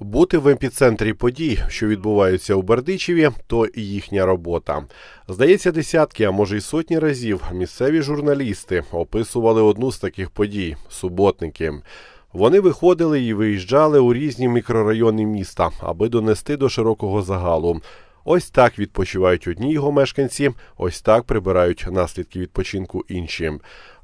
Бути в епіцентрі подій, що відбуваються у Бердичеві, то їхня робота. Здається, десятки, а може й сотні разів місцеві журналісти описували одну з таких подій суботники. Вони виходили і виїжджали у різні мікрорайони міста, аби донести до широкого загалу. Ось так відпочивають одні його мешканці, ось так прибирають наслідки відпочинку інші.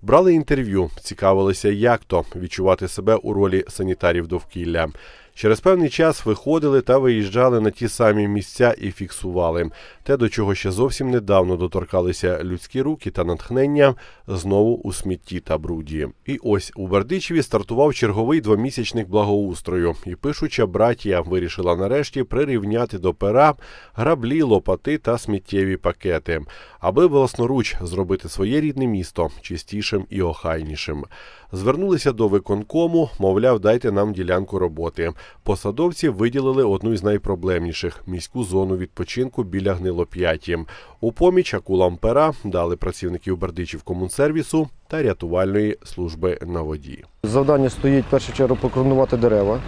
Брали інтерв'ю, цікавилися, як то відчувати себе у ролі санітарів довкілля. Через певний час виходили та виїжджали на ті самі місця і фіксували те, до чого ще зовсім недавно доторкалися людські руки та натхнення знову у смітті та бруді. І ось у Бердичеві стартував черговий двомісячник благоустрою, і пишуча братія вирішила нарешті прирівняти до пера граблі, лопати та сміттєві пакети, аби власноруч зробити своє рідне місто чистішим і охайнішим. Звернулися до виконкому, мовляв, дайте нам ділянку роботи. Посадовці виділили одну із найпроблемніших міську зону відпочинку біля гнилоп'яті. У поміч акулам пера дали працівників Бердичів-комунсервісу та рятувальної служби на воді. Завдання стоїть в першу чергу покронувати дерева,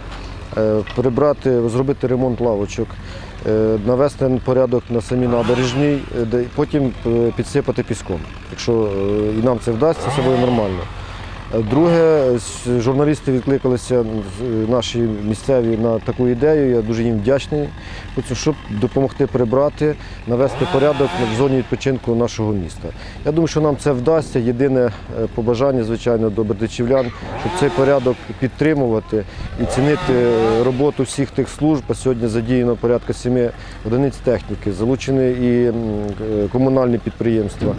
е, прибрати, зробити ремонт лавочок, е, навести порядок на самій набережній, е, потім підсипати піском. Якщо і нам це вдасться, це буде нормально. Друге, журналісти відкликалися наші місцеві на таку ідею. Я дуже їм вдячний, щоб допомогти прибрати, навести порядок в зоні відпочинку нашого міста. Я думаю, що нам це вдасться. Єдине е, побажання, звичайно, до бердичівлян, щоб цей порядок підтримувати і цінити е, роботу всіх тих служб. Сьогодні задіяно порядка семи одиниць техніки, залучені і е, комунальні підприємства.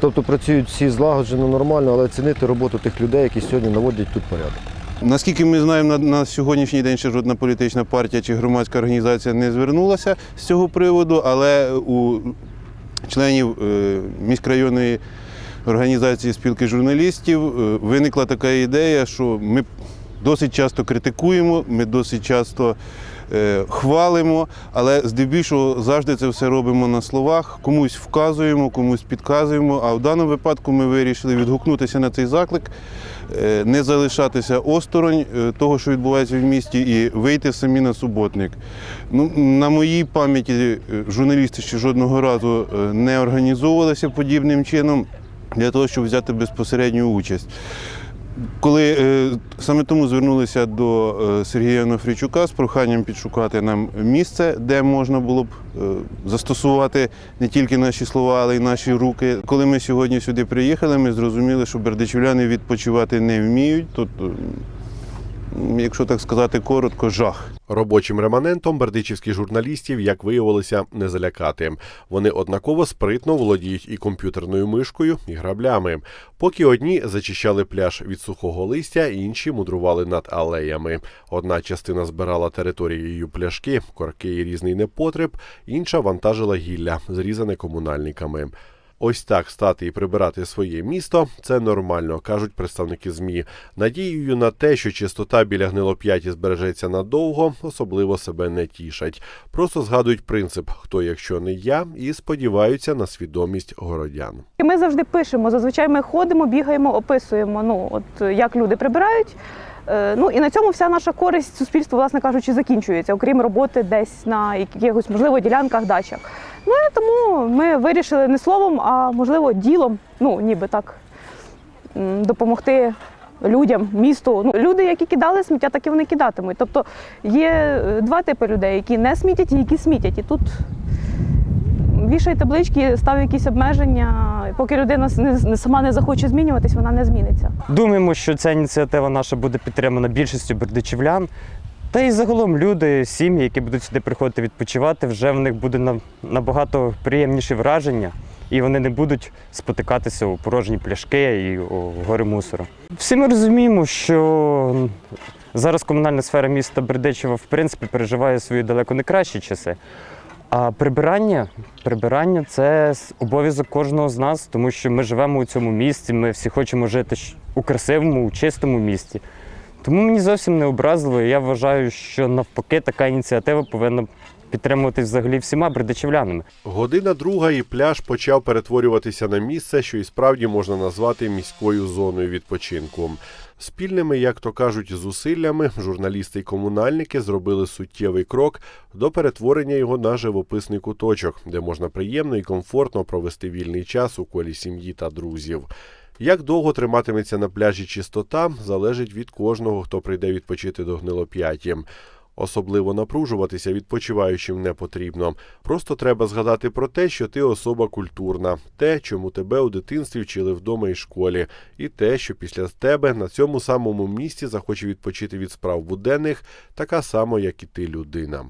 Тобто працюють всі злагоджено, нормально, але цінити роботу тих людей, які сьогодні наводять тут порядок. Наскільки ми знаємо, на, на сьогоднішній день ще жодна політична партія чи громадська організація не звернулася з цього приводу, але у членів е, міськрайонної організації спілки журналістів е, виникла така ідея, що ми досить часто критикуємо, ми досить часто е, хвалимо, але здебільшого завжди це все робимо на словах, комусь вказуємо, комусь підказуємо. А в даному випадку ми вирішили відгукнутися на цей заклик, е, не залишатися осторонь е, того, що відбувається в місті, і вийти самі на суботник. Ну, на моїй пам'яті журналісти ще жодного разу не організовувалися подібним чином для того, щоб взяти безпосередню участь. Коли е, саме тому звернулися до е, Сергія Нофрійчука з проханням підшукати нам місце, де можна було б е, застосувати не тільки наші слова, але й наші руки. Коли ми сьогодні сюди приїхали, ми зрозуміли, що бердичівляни відпочивати не вміють. Тут, якщо так сказати коротко, жах. Робочим реманентом бердичівських журналістів, як виявилося, не залякати. Вони однаково спритно володіють і комп'ютерною мишкою, і граблями. Поки одні зачищали пляж від сухого листя, інші мудрували над алеями. Одна частина збирала територією пляшки, корки і різний непотреб, інша вантажила гілля, зрізане комунальниками. Ось так стати і прибирати своє місто це нормально, кажуть представники ЗМІ. Надією на те, що чистота біля гнилоп'яті збережеться надовго, особливо себе не тішать. Просто згадують принцип хто, якщо не я, і сподіваються на свідомість городян. Ми завжди пишемо. Зазвичай ми ходимо, бігаємо, описуємо. Ну от як люди прибирають. Е, Ну і на цьому вся наша користь суспільству, власне кажучи, закінчується, окрім роботи десь на якихось, можливо, ділянках, дачах. Ну і тому ми вирішили не словом, а можливо ділом, ну ніби так допомогти людям, місту. Ну, люди, які кидали сміття, так і вони кидатимуть. Тобто є е, два типи людей, які не смітять і які смітять. І тут вішай таблички, став якісь обмеження. Поки людина сама не захоче змінюватись, вона не зміниться. Думаємо, що ця ініціатива наша буде підтримана більшістю бердичівлян. Та й загалом люди, сім'ї, які будуть сюди приходити відпочивати, вже в них буде набагато приємніші враження, і вони не будуть спотикатися у порожні пляшки і у гори мусору. Всі ми розуміємо, що зараз комунальна сфера міста Бердичева в принципі переживає свої далеко не кращі часи. А прибирання, прибирання це обов'язок кожного з нас, тому що ми живемо у цьому місті, ми всі хочемо жити у красивому, у чистому місті. Тому мені зовсім не образливо. і Я вважаю, що навпаки така ініціатива повинна підтримуватись взагалі всіма бердичівлянами. Година друга і пляж почав перетворюватися на місце, що і справді можна назвати міською зоною відпочинку. Спільними, як то кажуть, зусиллями журналісти й комунальники зробили суттєвий крок до перетворення його на живописний куточок, де можна приємно і комфортно провести вільний час у колі сім'ї та друзів. Як довго триматиметься на пляжі чистота, залежить від кожного, хто прийде відпочити до гнилоп'яті. Особливо напружуватися відпочиваючим не потрібно. Просто треба згадати про те, що ти особа культурна, те, чому тебе у дитинстві вчили вдома і школі, і те, що після тебе на цьому самому місці захоче відпочити від справ буденних, така само, як і ти людина.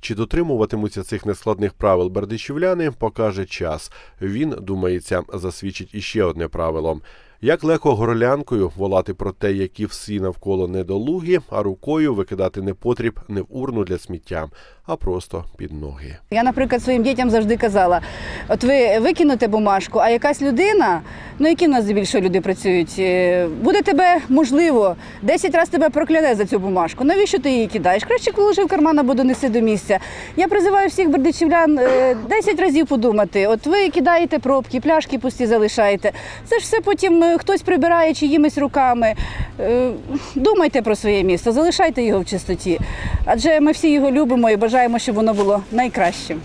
Чи дотримуватимуться цих нескладних правил бердичівляни, покаже час. Він, думається, засвідчить іще одне правило. Як легко горлянкою волати про те, які всі навколо недолугі, а рукою викидати непотріб не в урну для сміття, а просто під ноги. Я, наприклад, своїм дітям завжди казала: от ви викинете бумажку, а якась людина, ну які в нас здебільшого люди працюють, е, буде тебе, можливо, 10 разів тебе прокляне за цю бумажку. Навіщо ти її кидаєш? Краще положи в карман або донеси до місця. Я призиваю всіх бердичівлян е, 10 разів подумати. От ви кидаєте пробки, пляшки пусті залишаєте. Це ж все потім е, хтось прибирає чиїмись руками. Е, Думайте про своє місто, залишайте його в чистоті. Адже ми всі його любимо і бажаємо, щоб воно було найкращим.